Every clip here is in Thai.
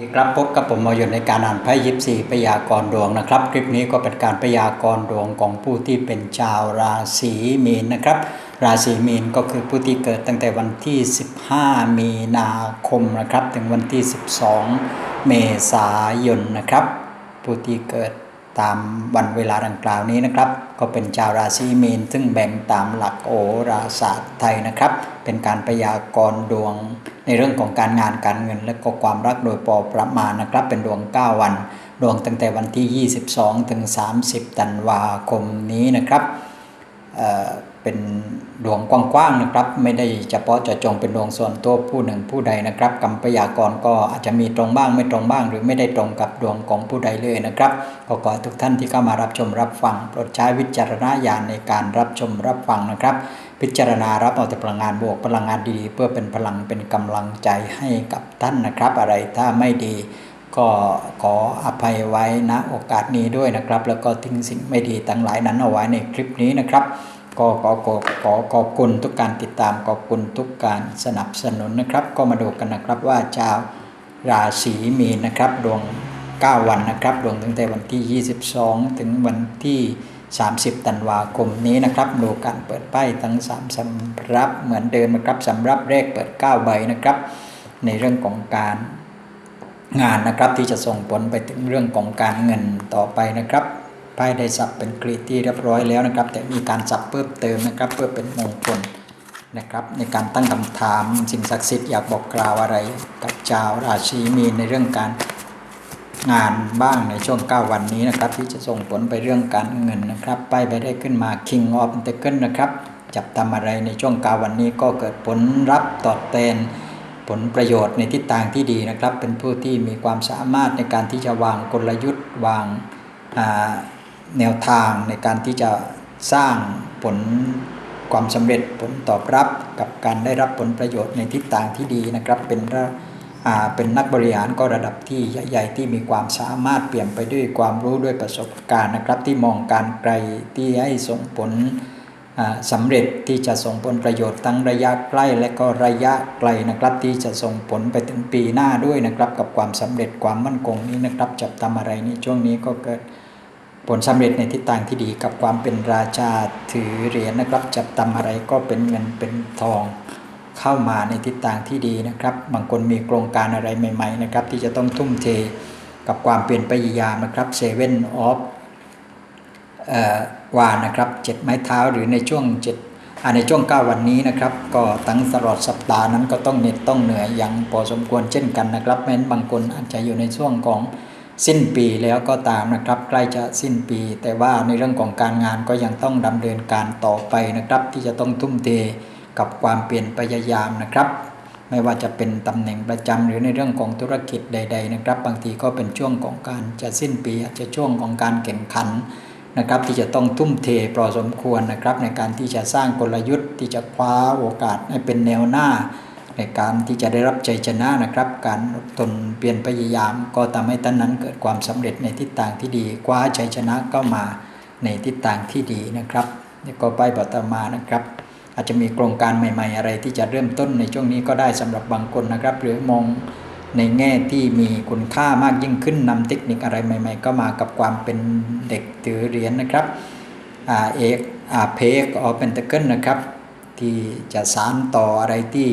ดีครับพบกับผมมาอยู่ในการอ่านไพ่ยิปซีพยากรดวงนะครับ คลิปนี้ก็เป็นการพยากรดวงของผู้ที่เป็นชาวราศีมีนนะครับ ราศีมีนก็คือผู้ที่เกิดตั้งแต่วันที่ 15 มีนาคมนะครับ ถึงวันที่ 12 เมษายนนะครับ ผู้ที่เกิดตามวันเวลาดังกล่าวนี้นะครับ ก็เป็นชาวราศีมีน ซึ่งแบ่งตามหลักโอราศาสตร์ไทยนะครับ เป็นการพยากรณ์ดวงในเรื่องของการงานการเงิน และก็ความรักโดยพอประมาณนะครับ เป็นดวง 9 วัน ดวงตั้งแต่วันที่ 22 ถึง 30 ธันวาคมนี้นะครับ เป็นดวงกว้างๆนะครับ ไม่ได้เฉพาะเจาะจงเป็นดวงส่วนตัวผู้หนึ่งผู้ใดนะครับกรรมพยากรก็อาจจะมีตรงบ้างไม่ตรงบ้าง หรือไม่ได้ตรงกับดวงของผู้ใดเลยนะครับก็ขอให้ทุกท่านที่เข้ามารับชมรับฟังโปรดใช้วิจารณญาณในการรับชมรับฟังนะครับ พิจารณารับเอาแต่พลังงานบวกพลังงานดีเพื่อเป็นพลังเป็นกำลังใจให้กับท่านนะครับ อะไรถ้าไม่ดีก็ขออภัยไว้ณโอกาสนี้ด้วยนะครับ แล้วก็ทิ้งสิ่งไม่ดีทั้งหลายนั้นเอาไว้ในคลิปนี้นะครับ ก็ขอขอขอขอบคุณทุกการติดตามขอบคุณทุกการสนับสนุนนะครับ ก็มาดูกันนะครับว่าชาวราศีมีนนะครับดวง 9 วันนะครับดวงตั้งแต่วันที่ 22 ถึงวันที่ 30ธันวาคมนี้นะครับดูการเปิดไพ่ทั้ง 3สำรับเหมือนเดิมนะครับสำรับแรกเปิด 9 ใบนะครับ ในเรื่องของการงานนะครับที่จะส่งผลไปถึงเรื่องของการเงินต่อไปนะครับ ไพ่ได้สับเป็นกรีดที่เรียบร้อยแล้วนะครับ แต่มีการสับเพิ่มเติมนะครับ เพื่อเป็นมงคลนะครับ ในการตั้งคำถามสิ่งศักดิ์สิทธิ์อยากบอกกล่าวอะไร กับชาวราศีมีนในเรื่องการงานบ้างในช่วง 9 วันนี้นะครับ ที่จะส่งผลไปเรื่องการเงินนะครับป้ายไปได้ขึ้นมา King of p e n t a c l e นะครับ จับทำอะไรในช่วง 9 วันนี้ก็เกิดผลรับตอบแทนผลประโยชน์ในทิศทางที่ดีนะครับ เป็นผู้ที่มีความสามารถในการที่จะวางกลยุทธ์วางอ่า แนวทางในการที่จะสร้างผลความสำเร็จผลตอบรับกับการได้รับผลประโยชน์ในทิศทางที่ดีนะครับ เป็นเป็นนักบริหารก็ระดับที่ใหญ่ๆที่มีความสามารถเปลี่ยนไปด้วยความรู้ด้วยประสบการณ์นะครับ ที่มองการไกลที่ให้ส่งผลสำเร็จที่จะส่งผลประโยชน์ทั้งระยะใกล้และก็ระยะไกลนะครับ ที่จะส่งผลไปถึงปีหน้าด้วยนะครับ กับความสำเร็จความมั่นคงนี้นะครับจับทำอะไรนี้ช่วงนี้ก็เกิด ผลสำเร็จในทิศทางที่ดีกับความเป็นราชาถือเหรียญนะครับ จับทำอะไรก็เป็นเงินเป็นทองเข้ามาในทิศทางที่ดีนะครับ บางคนมีโครงการอะไรใหม่ๆนะครับ ที่จะต้องทุ่มเทกับความเปลี่ยนพยายามนะครับเซเว่นออฟวานะครับเจ็ดไม้เท้าหรือในช่วงเจ็ดในช่วง 9 วันนี้นะครับ ก็ทั้งตลอดสัปดาห์นั้นก็ต้องเหน็ดต้องเหนื่อยอย่างพอสมควรเช่นกันนะครับแม้นบางคนอาจจะอยู่ในช่วงของ สิ้นปีแล้วก็ตามนะครับ ใกล้จะสิ้นปี แต่ว่าในเรื่องของการงานก็ยังต้องดำเนินการต่อไปนะครับ ที่จะต้องทุ่มเทกับความเปลี่ยนพยายามนะครับ ไม่ว่าจะเป็นตำแหน่งประจำหรือในเรื่องของธุรกิจใด ๆ นะครับ บางทีก็เป็นช่วงของการจะสิ้นปี อาจจะช่วงของการแข่งขันนะครับ ที่จะต้องทุ่มเทพอสมควรนะครับ ในการที่จะสร้างกลยุทธ์ที่จะคว้าโอกาสให้เป็นแนวหน้า ในการที่จะได้รับใจชนะนะครับ การอดทนเปลี่ยนพยายาม ก็ทำให้ท่านนั้นเกิดความสำเร็จในทิศทางที่ดีคว้าชัยชนะก็มาในทิศทางที่ดีนะครับนี่ก็ไปบัตมานะครับ อาจจะมีโครงการใหม่ ๆ อะไรที่จะเริ่มต้นในช่วงนี้ก็ได้สำหรับบางคนนะครับ หรือมองในแง่ที่มีคุณค่ามากยิ่งขึ้นนำเทคนิคอะไรใหม่ ๆ ก็มากับความเป็นเด็กถือเหรียญนนะครับอาเอกอาเพกออเป็นตะเกิลนะครับ ที่จะสานต่ออะไรที่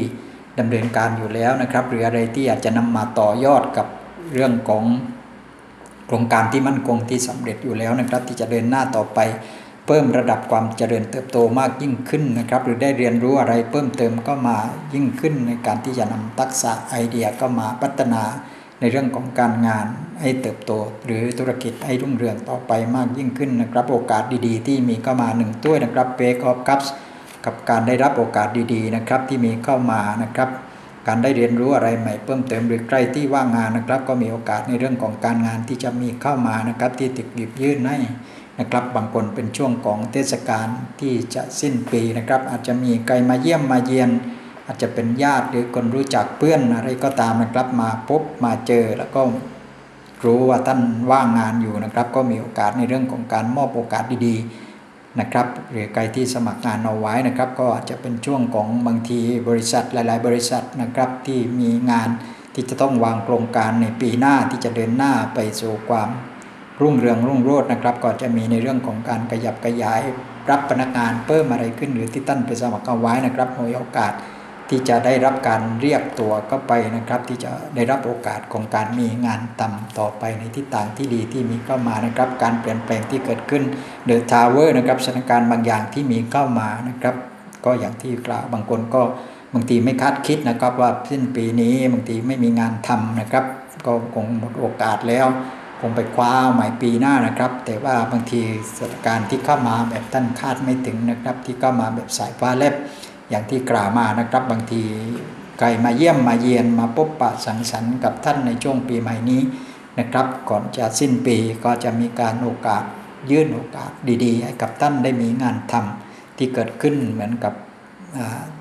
ดำเนินการอยู่แล้วนะครับหรืออะไรที่อาจจะนำมาต่อยอดกับเรื่องของโครงการที่มั่นคงที่สำเร็จอยู่แล้วนะครับ ที่จะเดินหน้าต่อไปเพิ่มระดับความเจริญเติบโตมากยิ่งขึ้นนะครับ หรือได้เรียนรู้อะไรเพิ่มเติมก็มายิ่งขึ้นในการที่จะนำทักษะไอเดียก็มาพัฒนาในเรื่องของการงานให้เติบโต หรือธุรกิจให้รุ่งเรืองต่อไปมากยิ่งขึ้นนะครับ โอกาสดีๆ ที่มีเข้ามาหนึ่งตัวนะครับเบกออฟคัพ กับการได้รับโอกาสดีๆนะครับที่มีเข้ามานะครับ การได้เรียนรู้อะไรใหม่เพิ่มเติมหรือใกล้ที่ว่างงานนะครับ ก็มีโอกาสในเรื่องของการงานที่จะมีเข้ามานะครับ ที่ติดหยิบยื่นให้นะครับบางคนเป็นช่วงของเทศกาลที่จะสิ้นปีนะครับ อาจจะมีใครมาเยี่ยมมาเยียน อาจจะเป็นญาติหรือคนรู้จักเพื่อนอะไรก็ตามนะครับ มาพบมาเจอแล้วก็รู้ว่าท่านว่างงานอยู่นะครับ ก็มีโอกาสในเรื่องของการมอบโอกาสดีๆ นะครับหรือใครที่สมัครงานเอาไว้นะครับ ก็อาจจะเป็นช่วงของบางทีบริษัทหลาย ๆ บริษัทนะครับที่มีงานที่จะต้องวางโครงการในปีหน้าที่จะเดินหน้าไปสู่ความรุ่งเรืองรุ่งโรจน์นะครับก็จะมีในเรื่องของการขยับขยายรับพนักงานเพิ่มอะไรขึ้นหรือที่ตั้นไปสมัครเอาไว้นะครับมีโอกาส ที่จะได้รับการเรียกตัวก็ไปนะครับ ที่จะได้รับโอกาสของการมีงานต่ำต่อไปในทิศทางที่ดีที่มีเข้ามานะครับ การเปลี่ยนแปลงที่เกิดขึ้นเดอะทาวเวอร์นะครับสถานการณ์บางอย่างที่มีเข้ามานะครับ ก็อย่างที่กล่าวบางคนก็บางทีไม่คาดคิดนะครับว่าสิ้นปีนี้บางทีไม่มีงานทำนะครับ ก็คงหมดโอกาสแล้วคงไปคว้าใหม่ปีหน้านะครับ แต่ว่าบางทีสถานการณ์ที่เข้ามาแบบท่านคาดไม่ถึงนะครับ ที่เข้ามาแบบสายฟ้าแลบ อย่างที่กล่าวมานะครับบางทีใครมาเยี่ยมมาเยียนมาพบปะสังสรรค์กับท่านในช่วงปีใหม่นี้นะครับ ก่อนจะสิ้นปีก็จะมีการโอกาสยื่นโอกาสดี ๆ ให้กับท่านได้มีงานทำที่เกิดขึ้นเหมือนกับ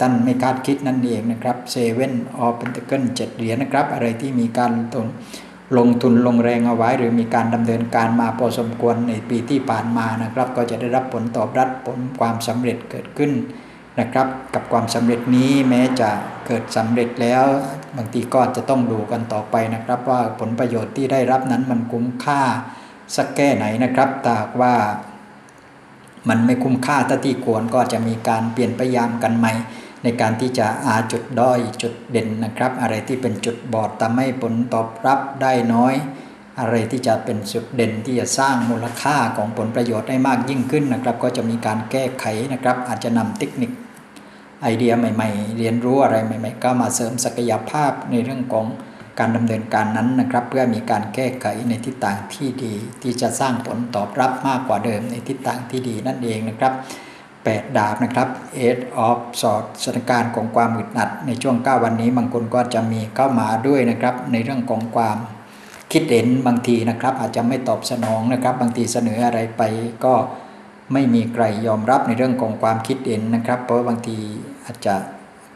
ท่านไม่คาดคิดนั่นเองนะครับเซเว่นออเป็นเกิลเจ็ดเหรียญนะครับ อะไรที่มีการลงทุนลงทุนลงแรงเอาไว้ หรือมีการดำเนินการมาพอสมควรในปีที่ผ่านมานะครับ ก็จะได้รับผลตอบรับผลความสำเร็จเกิดขึ้น นะครับ กับความสำเร็จนี้แม้จะเกิดสำเร็จแล้ว บางทีก็จะต้องดูกันต่อไปนะครับ ว่าผลประโยชน์ที่ได้รับนั้นมันคุ้มค่าสักแค่ไหนนะครับถ้าว่ามันไม่คุ้มค่าถ้าที่ควรก็จะมีการเปลี่ยนพยายามกันใหม่ ในการที่จะอาจุดด้อยจุดเด่นนะครับ อะไรที่เป็นจุดบอดทำให้ผลตอบรับได้น้อย อะไรที่จะเป็นจุดเด่นที่จะสร้างมูลค่าของผลประโยชน์ได้มากยิ่งขึ้นนะครับ ก็จะมีการแก้ไขนะครับ อาจจะนำเทคนิคไอเดียใหม่ ๆ เรียนรู้อะไรใหม่ ๆ ก็มาเสริมศักยภาพในเรื่องของการดำเนินการนั้นนะครับ เพื่อมีการแก้ไขในทิศทางที่ดี ที่จะสร้างผลตอบรับมากกว่าเดิมในทิศทางที่ดีนั่นเองนะครับ8ดาบนะครับ Eight of Sword สถานการณ์ของความอึดอัดในช่วง 9 วันนี้บางคนก็จะมีเข้ามาด้วยนะครับในเรื่องของความ คิดเห็นบางทีนะครับ อาจจะไม่ตอบสนองนะครับ บางทีเสนออะไรไปก็ไม่มีใครยอมรับในเรื่องของความคิดเห็นนะครับ เพราะบางทีอาจจะ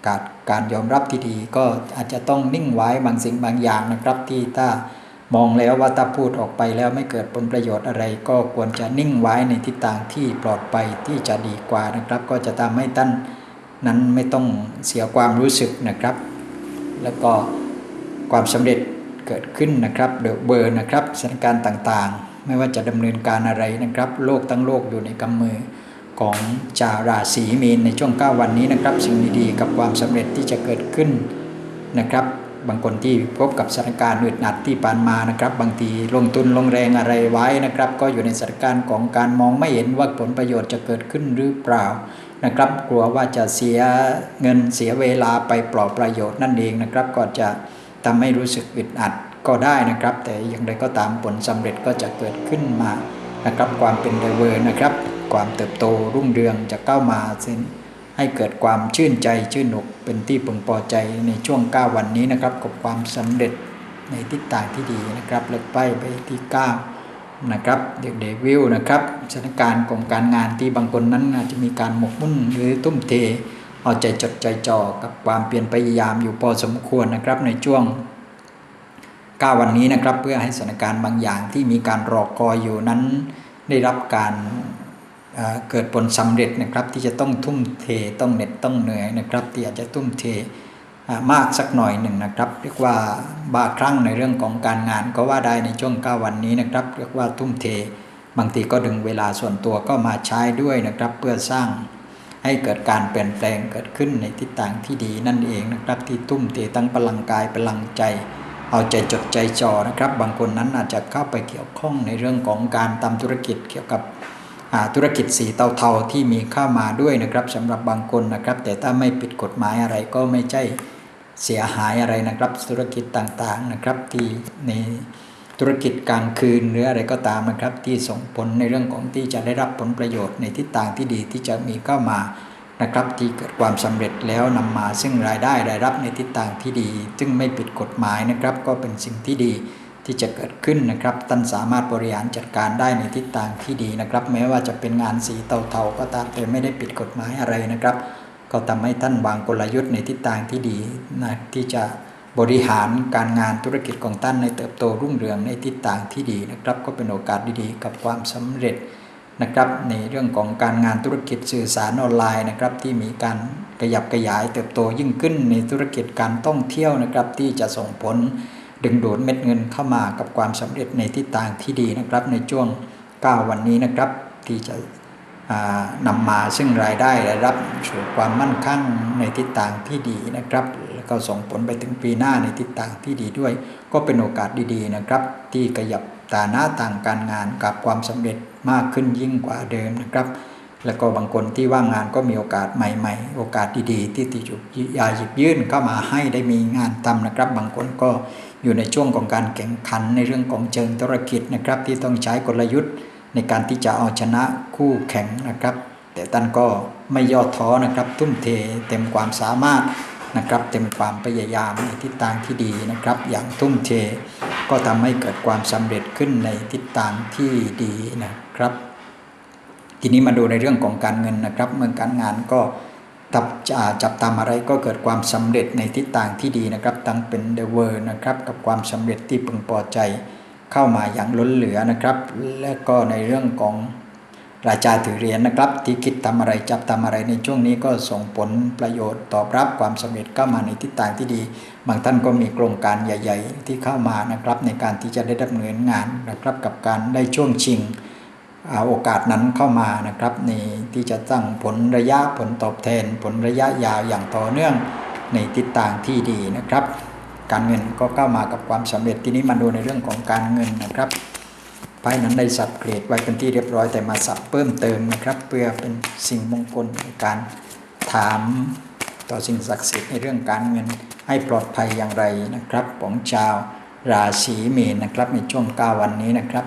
การการยอมรับที่ดี ก็อาจจะต้องนิ่งไว้บางสิ่งบางอย่างนะครับ ที่ถ้ามองแล้วว่าถ้าพูดออกไปแล้วไม่เกิดผลประโยชน์อะไร ก็ควรจะนิ่งไว้ในทิศทางที่ปลอดภัยที่จะดีกว่านะครับ ก็จะทำให้ท่านนั้นไม่ต้องเสียความรู้สึกนะครับ แล้วก็ความสำเร็จ เกิดขึ้นนะครับเดอะเบอร์นะครับสถานการณ์ต่างๆ ไม่ว่าจะดำเนินการอะไรนะครับ โลกทั้งโลกอยู่ในกำมือของจาราศีมีนในช่วง 9 วันนี้นะครับ สิ่งดีๆ กับความสำเร็จที่จะเกิดขึ้นนะครับ บางคนที่พบกับสถานการณ์อึดอัดที่ผ่านมานะครับ บางทีลงทุนลงแรงอะไรไว้นะครับ ก็อยู่ในสถานการณ์ของการมองไม่เห็นว่าผลประโยชน์จะเกิดขึ้นหรือเปล่านะครับ กลัวว่าจะเสียเงินเสียเวลาไปเปล่าประโยชน์นั่นเองนะครับ ก็จะ ทำให้รู้สึกอึดอัดก็ได้นะครับ แต่อย่างไรก็ตามผลสำเร็จก็จะเกิดขึ้นมานะครับความเป็นเดเวอร์นะครับ ความเติบโตรุ่งเรืองจะเข้าวมาเส้นให้เกิดความชื่นใจชื่นอกเป็นที่พึงพอใจในช่วง 9 วันนี้นะครับ กับความสำเร็จในทิศทางที่ดีนะครับเลือกไปไปที่ 9 นะครับเด็กเดวิลนะครับสถานการณ์ของการงานที่บางคนนั้นอาจจะมีการหมกมุ่นหรือตุ้มเท เอาใจจดใจจ่อกับความเปลี่ยนพยายามอยู่พอสมควรนะครับในช่วง9วันนี้นะครับเพื่อให้สถานการณ์บางอย่างที่มีการรอคอยอยู่นั้น ได้รับการเกิดผลสำเร็จนะครับ ที่จะต้องทุ่มเทต้องเหน็ดต้องเหนื่อยนะครับ ที่อาจจะทุ่มเทมากสักหน่อยหนึ่งนะครับ เรียกว่าบาครั้งในเรื่องของการงานก็ว่าได้ในช่วง 9 วันนี้นะครับ เรียกว่าทุ่มเท บางทีก็ดึงเวลาส่วนตัวก็มาใช้ด้วยนะครับ เพื่อสร้าง ให้เกิดการเปลี่ยนแปลงเกิดขึ้นในทิศทางที่ดีนั่นเองนะครับที่ทุ่มเททั้งพลังกายพลังใจ เอาใจจดใจจ่อนะครับ บางคนนั้นอาจจะเข้าไปเกี่ยวข้องในเรื่องของการทำธุรกิจเกี่ยวกับธุรกิจสีเทาๆที่มีเข้ามาด้วยนะครับสำหรับบางคนนะครับ แต่ถ้าไม่ผิดกฎหมายอะไรก็ไม่ใช่เสียหายอะไรนะครับ ธุรกิจต่างๆนะครับที่ใน ธุรกิจกลางคืนหรืออะไรก็ตามนะครับ ที่ส่งผลในเรื่องของที่จะได้รับผลประโยชน์ในทิศทางที่ดีที่จะมีเข้ามานะครับที่เกิดความสำเร็จแล้วนำมาซึ่งรายได้รายรับในทิศทางที่ดี ซึ่งไม่ผิดกฎหมายนะครับ ก็เป็นสิ่งที่ดีที่จะเกิดขึ้นนะครับท่านสามารถบริหารจัดการได้ในทิศทางที่ดีนะครับ แม้ว่าจะเป็นงานสีเทาๆก็ตามแต่ไม่ได้ปิดกฎหมายอะไรนะครับ ก็ทำให้ท่านวางกลยุทธ์ในทิศทางที่ดีนะที่จะ บริหารการงานธุรกิจของท่านในเติบโตรุ่งเรืองในทิศทางที่ดีนะครับ ก็เป็นโอกาสดีๆ กับความสำเร็จนะครับในเรื่องของการงานธุรกิจสื่อสารออนไลน์นะครับที่มีการขยับขยายเติบโตยิ่งขึ้นในธุรกิจการท่องเที่ยวนะครับที่จะส่งผลดึงดูดเม็ดเงินเข้ามากับความสำเร็จในทิศทางที่ดีนะครับในช่วง 9 วันนี้นะครับที่จะนำมาซึ่งรายได้และรับสู่ความมั่นคงในทิศทางที่ดีนะครับ ก็ส่งผลไปถึงปีหน้าในทิศทางที่ดีด้วย ก็เป็นโอกาสดีๆนะครับ ที่ขยับตาหน้าต่างการงานกับความสำเร็จมากขึ้นยิ่งกว่าเดิมนะครับ แล้วก็บางคนที่ว่างงานก็มีโอกาสใหม่ ๆ โอกาสดีๆ ที่ติจุยาหยิบยื่นเข้ามาให้ได้มีงานทำนะครับ บางคนก็อยู่ในช่วงของการแข่งขันในเรื่องของเชิงธุรกิจนะครับ ที่ต้องใช้กลยุทธ์ ในการที่จะเอาชนะคู่แข่งนะครับ แต่ท่านก็ไม่ย่อท้อนะครับ ทุ่มเทเต็มความสามารถ นะครับ เต็มความพยายามในทิศทางที่ดีนะครับ อย่างทุ่มเทก็ทำให้เกิดความสำเร็จขึ้นในทิศทางที่ดีนะครับ ทีนี้มาดูในเรื่องของการเงินนะครับ เมื่อการงานก็จับจับตามอะไรก็เกิดความสำเร็จในทิศทางที่ดีนะครับตั้งเป็นเดเวอร์นะครับกับความสำเร็จที่พึงพอใจเข้ามาอย่างล้นเหลือนะครับ และก็ในเรื่องของ ราชาถือเหรียญนะครับ ที่คิดทำอะไรจับทำอะไรในช่วงนี้ก็ส่งผลประโยชน์ตอบรับความสำเร็จเข้ามาในทิศทางที่ดี บางท่านก็มีโครงการใหญ่ ๆ ที่เข้ามานะครับ ในการที่จะได้ดำเนินงานนะครับ กับการได้ช่วงชิงโอกาสนั้นเข้ามานะครับในที่จะตั้งผลระยะผลตอบแทน ผลระยะยาวอย่างต่อเนื่องในทิศทางที่ดีนะครับ การเงินก็เข้ามากับความสำเร็จทีนี้มาดูในเรื่องของการเงินนะครับ ไพ่นั้นได้สับเกรดไว้เป็นที่เรียบร้อยแต่มาสับเพิ่มเติมนะครับเพื่อเป็นสิ่งมงคลในการถามต่อสิ่งศักดิ์สิทธิ์ในเรื่องการเงินให้ปลอดภัยอย่างไรนะครับของชาวราศีเมษนะครับในช่วง9วันนี้นะครับ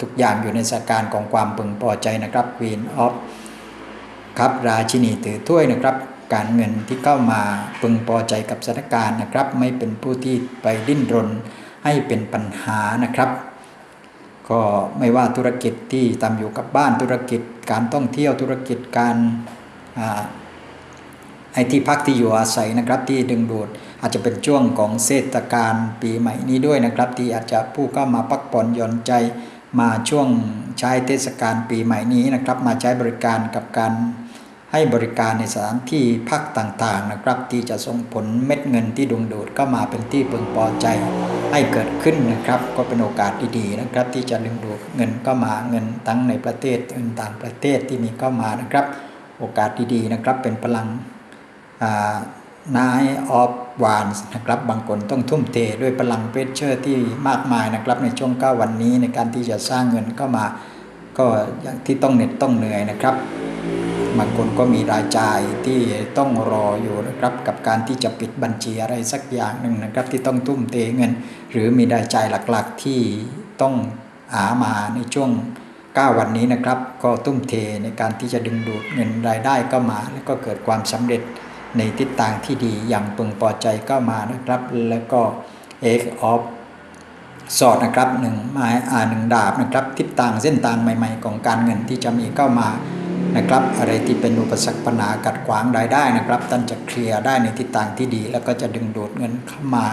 ทุกอย่างอยู่ในสถานการณ์ของความพึงพอใจนะครับ Queen of ครับราชินีถือถ้วยนะครับ การเงินที่เข้ามาพึงพอใจกับสถานการณ์นะครับ ไม่เป็นผู้ที่ไปดิ้นรนให้เป็นปัญหานะครับ ก็ไม่ว่าธุรกิจที่ทำอยู่กับบ้านธุรกิจการท่องเที่ยวธุรกิจการไอที่พักที่อยู่อาศัยนะครับที่ดึงดูดอาจจะเป็นช่วงของเทศกาลปีใหม่นี้ด้วยนะครับ ที่อาจจะผู้เข้ามาพักผ่อนหย่อนใจมาช่วงใช้เทศกาลปีใหม่นี้นะครับ มาใช้บริการกับการ ให้บริการในสถานที่พักต่างๆนะครับ ที่จะส่งผลเม็ดเงินที่ดวงดูดก็มาเป็นที่พึงพอใจ ให้เกิดขึ้นนะครับ ก็เป็นโอกาสดีๆนะครับ ที่จะดึงดูดเงินก็มาเงินทั้งในประเทศอื่นต่างประเทศที่มีเข้ามานะครับ โอกาสดีๆนะครับเป็นพลังนายออฟวานนะครับบางคนต้องทุ่มเทด้วยพลังเพรสเชอร์ที่มากมายนะครับ ในช่วง 9 วันนี้ในการที่จะสร้างเงินเข้ามา ก็อย่างที่ต้องเหน็ดต้องเหนื่อยนะครับ บางคนก็มีรายจ่ายที่ต้องรออยู่นะครับกับการที่จะปิดบัญชีอะไรสักอย่างหนึ่งนะครับ ที่ต้องทุ่มเทเงิน หรือมีรายจ่ายหลักๆที่ต้องหามาในช่วง 9 วันนี้นะครับ ก็ทุ่มเทในการที่จะดึงดูดเงินรายได้เข้ามา แล้วก็เกิดความสำเร็จในทิศทางที่ดีอย่างพึงพอใจก็มานะครับ แล้วก็ X of สอดนะครับหนึ่งไม้อาหนึ่งดาบนะครับ ทิศทางเส้นทางใหม่ ๆ ของการเงินที่จะมีเข้ามา นะครับ อะไรที่เป็นอุปสรรคปัญหากัดขวางรายได้นะครับท่านจะเคลียร์ได้ในทิศทางที่ดี แล้วก็จะดึงดูดเงินเข้ามา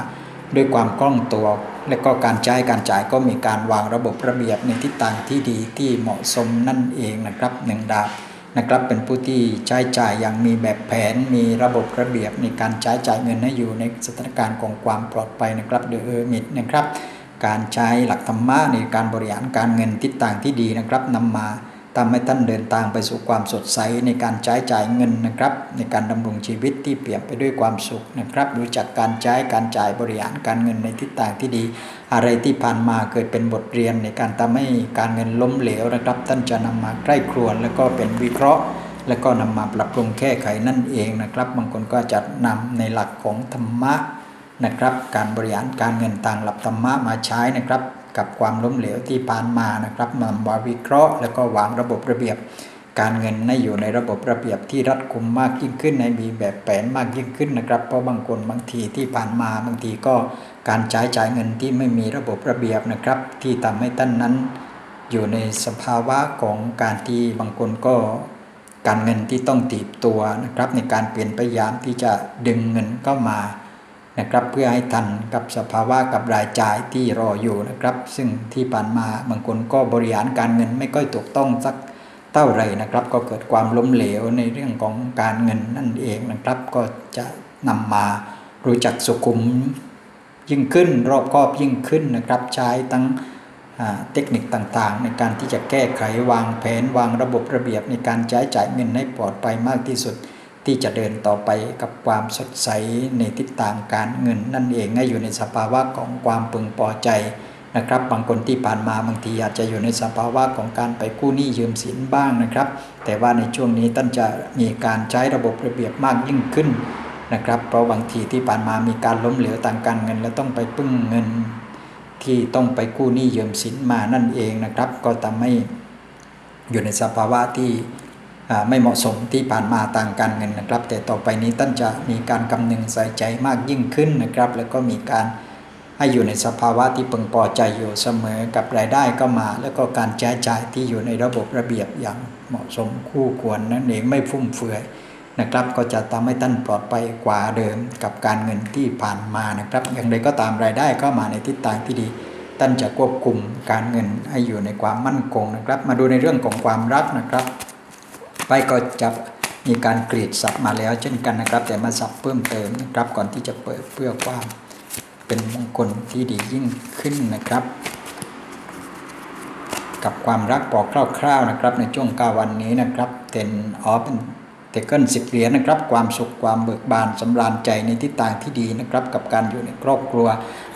ด้วยความคล่องตัว และก็การใช้การจ่ายก็มีการวางระบบระเบียบในทิศทางที่ดีที่เหมาะสมนั่นเองนะครับหนึ่งดาบนะครับเป็นผู้ที่ใช้จ่ายอย่างมีแบบแผน มีระบบระเบียบในการใช้จ่ายเงินให้อยู่ในสถานการณ์ของความปลอดภัยนะครับเดอะเออร์มิดนะครับ การใช้หลักธรรมะในการบริหารการเงินทิศทางที่ดีนะครับนำมา ทำให้ท่านเดินทางไปสู่ความสดใสในการใช้จ่ายเงินนะครับ ในการดำรงชีวิตที่เปลี่ยนไปด้วยความสุขนะครับ รู้จักการใช้การจ่ายบริหารการเงินในทิศทางที่ดี อะไรที่ผ่านมาเคยเป็นบทเรียนในการทำให้การเงินล้มเหลวนะครับ ท่านจะนำมาใกล้ครวนแล้วก็เป็นวิเคราะห์ แล้วก็นำมาปรับปรุงแก้ไขนั่นเองนะครับบางคนก็จะนำในหลักของธรรมะนะครับ การบริหารการเงินต่างหลักธรรมะมาใช้นะครับ กับความล้มเหลวที่ผ่านมานะครับนำมาวิเคราะห์ แล้วก็วางระบบระเบียบการเงินให้อยู่ในระบบระเบียบที่รัดกุมมากยิ่งขึ้นในมีแบบแผนมากยิ่งขึ้นนะครับ เพราะบางคนบางทีที่ผ่านมาบางทีก็การใช้จ่ายเงินที่ไม่มีระบบระเบียบนะครับ ที่ทำให้ท่านนั้น อยู่ในสภาวะของการที่บางคนก็การเงินที่ต้องตีบตัวนะครับ ในการเปลี่ยนพยายามที่จะดึงเงินเข้ามา นะครับเพื่อให้ทันกับสภาวะกับรายจ่ายที่รออยู่นะครับ ซึ่งที่ผ่านมาบางคนก็บริหารการเงินไม่ค่อยถูกต้องสักเท่าไหร่นะครับ ก็เกิดความล้มเหลวในเรื่องของการเงินนั่นเองนะครับ ก็จะนำมารู้จักสุขุมยิ่งขึ้นรอบคอบยิ่งขึ้นนะครับ ใช้ตั้งเทคนิคต่างๆ ในการที่จะแก้ไขวางแผนวางระบบระเบียบในการใช้จ่ายเงินให้ปลอดภัยมากที่สุด ที่จะเดินต่อไปกับความสดใสในทิศทางการเงิน นั่นเองให้อยู่ในสภาวะของความพึงพอใจนะครับ บางคนที่ผ่านมาบางทีอาจจะอยู่ในสภาวะของการไปกู้หนี้ยืมสินบ้างนะครับ แต่ว่าในช่วงนี้ท่านจะมีการใช้ระบบระเบียบมากยิ่งขึ้นนะครับ เพราะบางทีที่ผ่านมามีการล้มเหลวทางการเงิน และต้องไปพึ่งเงิน ที่ต้องไปกู้หนี้ยืมสินมานั่นเองนะครับ ก็ทำให้อยู่ในสภาวะที่ ไม่เหมาะสมที่ผ่านมาทางการเงินนะครับ แต่ต่อไปนี้ท่านจะมีการกำนึงใส่ใจมากยิ่งขึ้นนะครับ แล้วก็มีการให้อยู่ในสภาวะที่พึงพอใจอยู่เสมอกับรายได้ก็มา แล้วก็การใช้จ่ายที่อยู่ในระบบระเบียบอย่างเหมาะสมคู่ควรนั่นเองไม่ฟุ่มเฟือยนะครับ ก็จะทำให้ท่านปลอดภัยกว่าเดิมกับการเงินที่ผ่านมานะครับ อย่างไรก็ตามรายได้ก็มาในทิศทางที่ดี ท่านจะควบคุมการเงินให้อยู่ในความมั่นคงนะครับ มาดูในเรื่องของความรักนะครับ ไปก็จะมีการกรีดสับมาแล้ว เช่นกันนะครับ แต่มาสับเพิ่มเติมนะครับก่อนที่จะเปิดเพื่อความเป็นมงคลที่ดียิ่งขึ้นนะครับ กับความรักบอกคร่าวๆนะครับ ในช่วง9วันนี้นะครับเต็นออฟเทเกิลสิบเหรียญนะครับ ความสุขความเบิกบานสำราญใจในทิศทางที่ดีนะครับ กับการอยู่ในครอบครัว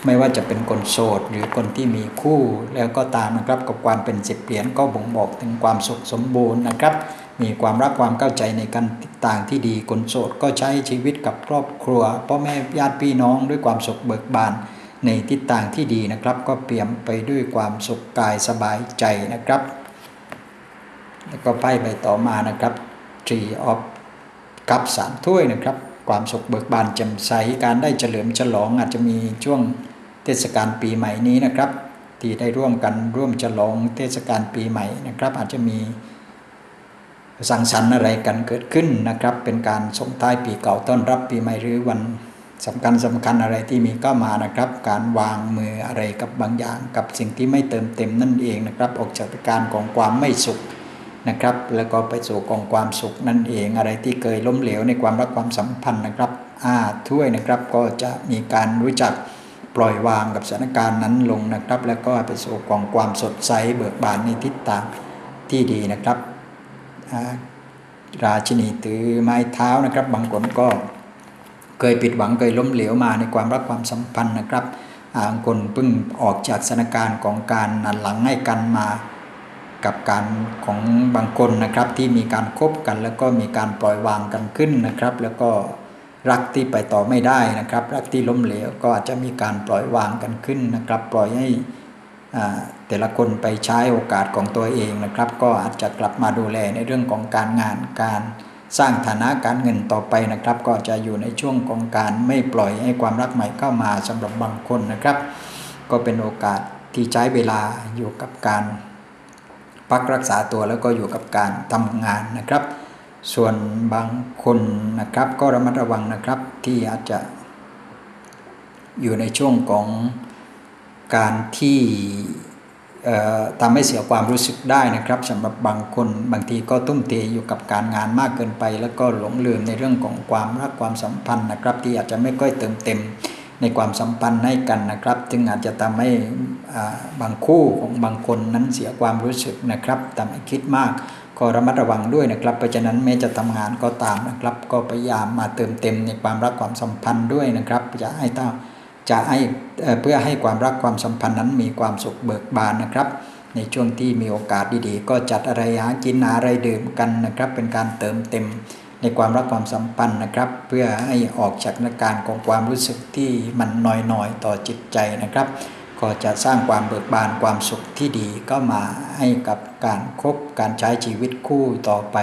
ไม่ว่าจะเป็นคนโสด หรือคนที่มีคู่แล้วก็ตามนะครับ กับความเป็นสิบเหรียญก็บ่งบอกถึงความสุขสมบูรณ์นะครับ มีความรักความเข้าใจในการติดต่างที่ดีคนโสดก็ใช้ชีวิตกับครอบครัวพ่อแม่ญาติพี่น้องด้วยความสุขเบิกบาน ในทิศทางที่ดีนะครับ ก็เปี่ยมไปด้วยความสุขกายสบายใจนะครับ แล้วก็ไพ่ใบต่อมานะครับ Tree of กับสามถ้วยนะครับ ความสุขเบิกบานแจ่มใสการได้เฉลิมฉลองอาจจะมีช่วงเทศกาลปีใหม่นี้นะครับ ที่ได้ร่วมกันร่วมฉลองเทศกาลปีใหม่นะครับ อาจจะมี สังสรรค์อะไรกันเกิดขึ้นนะครับ เป็นการส่งท้ายปีเก่าต้อนรับปีใหม่หรือวันสำคัญสำคัญอะไรที่มีก็มานะครับ การวางมืออะไรกับบางอย่าง กับสิ่งที่ไม่เติมเต็มนั่นเองนะครับออกจากการของความไม่สุขนะครับ แล้วก็ไปสู่กองความสุขนั่นเองอะไรที่เคยล้มเหลวในความรักความสัมพันธ์นะครับอาถ้วยนะครับก็จะมีการรู้จักปล่อยวางกับสถานการณ์นั้นลงนะครับ แล้วก็ไปสู่กองความสดใสเบิกบานในทิศทางที่ดีนะครับ ราชินีถือไม้เท้านะครับ บางคนก็เคยผิดหวังเคยล้มเหลวมาในความรักความสัมพันธ์นะครับบางคนเพิ่งออกจากสถานการณ์ของการนันหลังให้กันมากับการของบางคนนะครับที่มีการคบกัน แล้วก็มีการปล่อยวางกันขึ้นนะครับ แล้วก็รักที่ไปต่อไม่ได้นะครับ รักที่ล้มเหลวก็อาจจะมีการปล่อยวางกันขึ้นนะครับ ปล่อยให้ แต่ละคนไปใช้โอกาสของตัวเองนะครับ ก็อาจจะกลับมาดูแลในเรื่องของการงานการสร้างฐานะการเงินต่อไปนะครับ ก็จะอยู่ในช่วงของการไม่ปล่อยให้ความรักใหม่เข้ามาสำหรับบางคนนะครับ ก็เป็นโอกาสที่ใช้เวลาอยู่กับการพักรักษาตัวแล้วก็อยู่กับการทำงานนะครับ ส่วนบางคนนะครับก็ระมัดระวังนะครับที่อาจจะอยู่ในช่วงของ การที่ทำให้เสียความรู้สึกได้นะครับสำหรับบางคนบางทีก็ตุ้มเทอยู่กับการงานมากเกินไป แล้วก็หลงลืมในเรื่องของความรักความสัมพันธ์นะครับ ที่อาจจะไม่ค่อยเติมเต็มในความสัมพันธ์ให้กันนะครับ จึงอาจจะทำให้บางคู่ของบางคนนั้นเสียความรู้สึกนะครับทำให้คิดมากก็ระมัดระวังด้วยนะครับ เพราะฉะนั้นแม้จะทำงานก็ตามนะครับ ก็พยายามมาเติมเต็มในความรักความสัมพันธ์ด้วยนะครับจะให้ต้า จะให้เพื่อให้ความรักความสัมพันธ์นั้นมีความสุขเบิกบานนะครับ ในช่วงที่มีโอกาสดีๆ ก็จัดอะไรหากินอะไรดื่มกันนะครับ เป็นการเติมเต็มในความรักความสัมพันธ์นะครับ เพื่อให้ออกจากอาการของความรู้สึกที่มันน้อยๆต่อจิตใจนะครับ ก็จะสร้างความเบิกบานความสุขที่ดีก็มาให้กับการคบการใช้ชีวิตคู่ต่อไป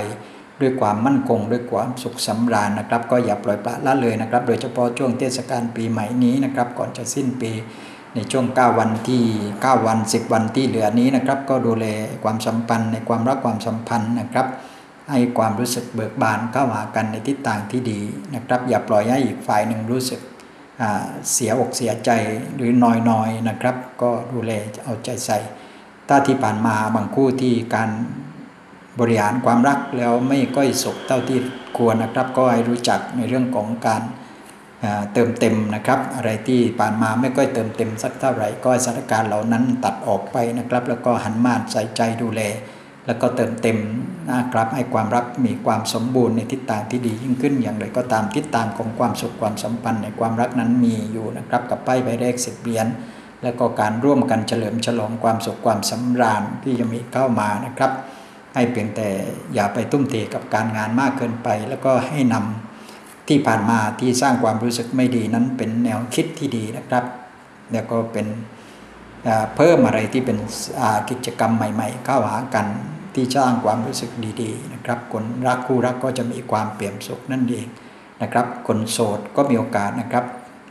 ด้วยความมั่นคง ด้วยความสุขสำราญนะครับ ก็อย่าปล่อยปละละเลยนะครับ โดยเฉพาะช่วงเทศกาลปีใหม่นี้นะครับ ก่อนจะสิ้นปีในช่วง 9 วันที่ 9 วัน 10 วันที่เหลือนี้นะครับ ก็ดูแลความสัมพันธ์ในความรักความสัมพันธ์นะครับ ให้ความรู้สึกเบิกบานเข้าหากันในทิศทางที่ดีนะครับ อย่าปล่อยให้อีกฝ่ายหนึ่งรู้สึกเสียอกเสียใจหรือน้อยๆนะครับ ก็ดูแลเอาใจใส่ ถ้าที่ผ่านมาบางคู่ที่การ บริหารความรักแล้วไม่ก้อยสุขเท่าที่ควรนะครับ ก็ให้รู้จักในเรื่องของการเติมเต็มนะครับ อะไรที่ผ่านมาไม่ก้อยเติมเต็มสักเท่าไหร่ก็ให้สถานการณ์เหล่านั้นตัดออกไปนะครับ แล้วก็หันมาใส่ใจดูแล แล้วก็เติมเต็มนะครับให้ความรักมีความสมบูรณ์ในทิศทางที่ดียิ่งขึ้นอย่างไรก็ตามทิศทางของความสุขความสัมพันธ์ในความรักนั้นมีอยู่นะครับกับไพ่ใบแรกสิบเหรียญแล้วก็การร่วมกันเฉลิมฉลองความสุขความสำราญที่จะมีเข้ามานะครับ ให้เพียงแต่อย่าไปตุ้มเทกับการงานมากเกินไป แล้วก็ให้นำที่ผ่านมาที่สร้างความรู้สึกไม่ดีนั้นเป็นแนวคิดที่ดีนะครับ แล้วก็เป็นเพิ่มอะไรที่เป็นกิจกรรมใหม่ ๆ เข้าหากันที่สร้างความรู้สึกดีๆนะครับคนรักคู่รักก็จะมีความเปี่ยมสุขนั่นเองนะครับคนโสดก็มีโอกาสนะครับ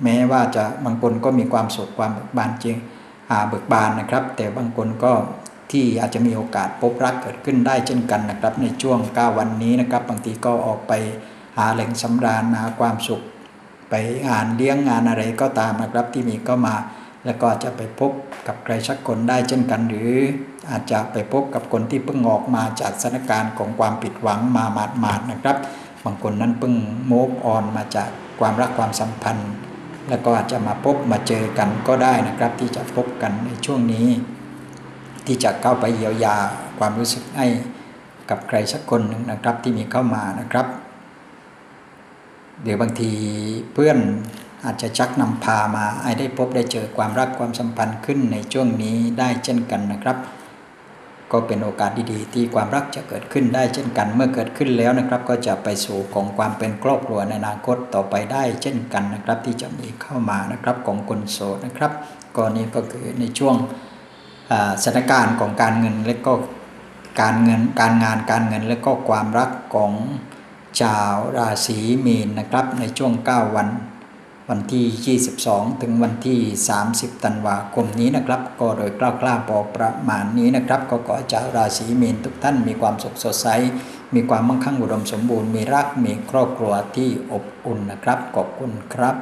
แม้ว่าจะบางคนก็มีความสุขความเบิกบานจริงเบิกบานนะครับ แต่บางคนก็ ที่อาจจะมีโอกาสพบรักเกิดขึ้นได้เช่นกันนะครับ ในช่วง 9 วันนี้นะครับ บางทีก็ออกไปหาแหล่งสำราญหาความสุข ไปงานเลี้ยงงานอะไรก็ตามนะครับที่มีเข้ามาแล้วก็จะไปพบกับใครสักคนได้เช่นกัน หรืออาจจะไปพบกับคนที่เพิ่งออกมาจากสถานการณ์ของความผิดหวังมาหมาดๆนะครับ บางคนนั้นเพิ่งโมฟออนมาจากความรักความสัมพันธ์ แล้วก็อาจจะมาพบมาเจอกันก็ได้นะครับ ที่จะพบกันในช่วงนี้ ที่จะเข้าไปเยียวยาความรู้สึกให้กับใครสักคนหนึ่งนะครับที่มีเข้ามานะครับเดี๋ยวบางทีเพื่อนอาจจะชักนำพามาให้ได้พบได้เจอความรักความสัมพันธ์ขึ้นในช่วงนี้ได้เช่นกันนะครับ ก็เป็นโอกาสดีๆ ที่ความรักจะเกิดขึ้นได้เช่นกัน เมื่อเกิดขึ้นแล้วนะครับ ก็จะไปสู่ของความเป็นครอบครัวในอนาคตต่อไปได้เช่นกันนะครับ ที่จะมีเข้ามานะครับของคนโสดนะครับก็นี้ก็คือในช่วง สถานการณ์ของการเงินและก็การเงินการงานการเงินและก็ความรักของชาวราศีมีนนะครับในช่วง 9 วันวันที่ 22 ถึงวันที่ 30 ธันวาคมนี้นะครับ ก็โดยคร่าวๆพอประมาณนี้นะครับ ก็ขอชาวราศีมีนทุกท่านมีความสุขสดใส มีความมั่งคั่งอุดมสมบูรณ์ มีรัก มีครอบครัวที่อบอุ่นนะครับ ขอบคุณครับ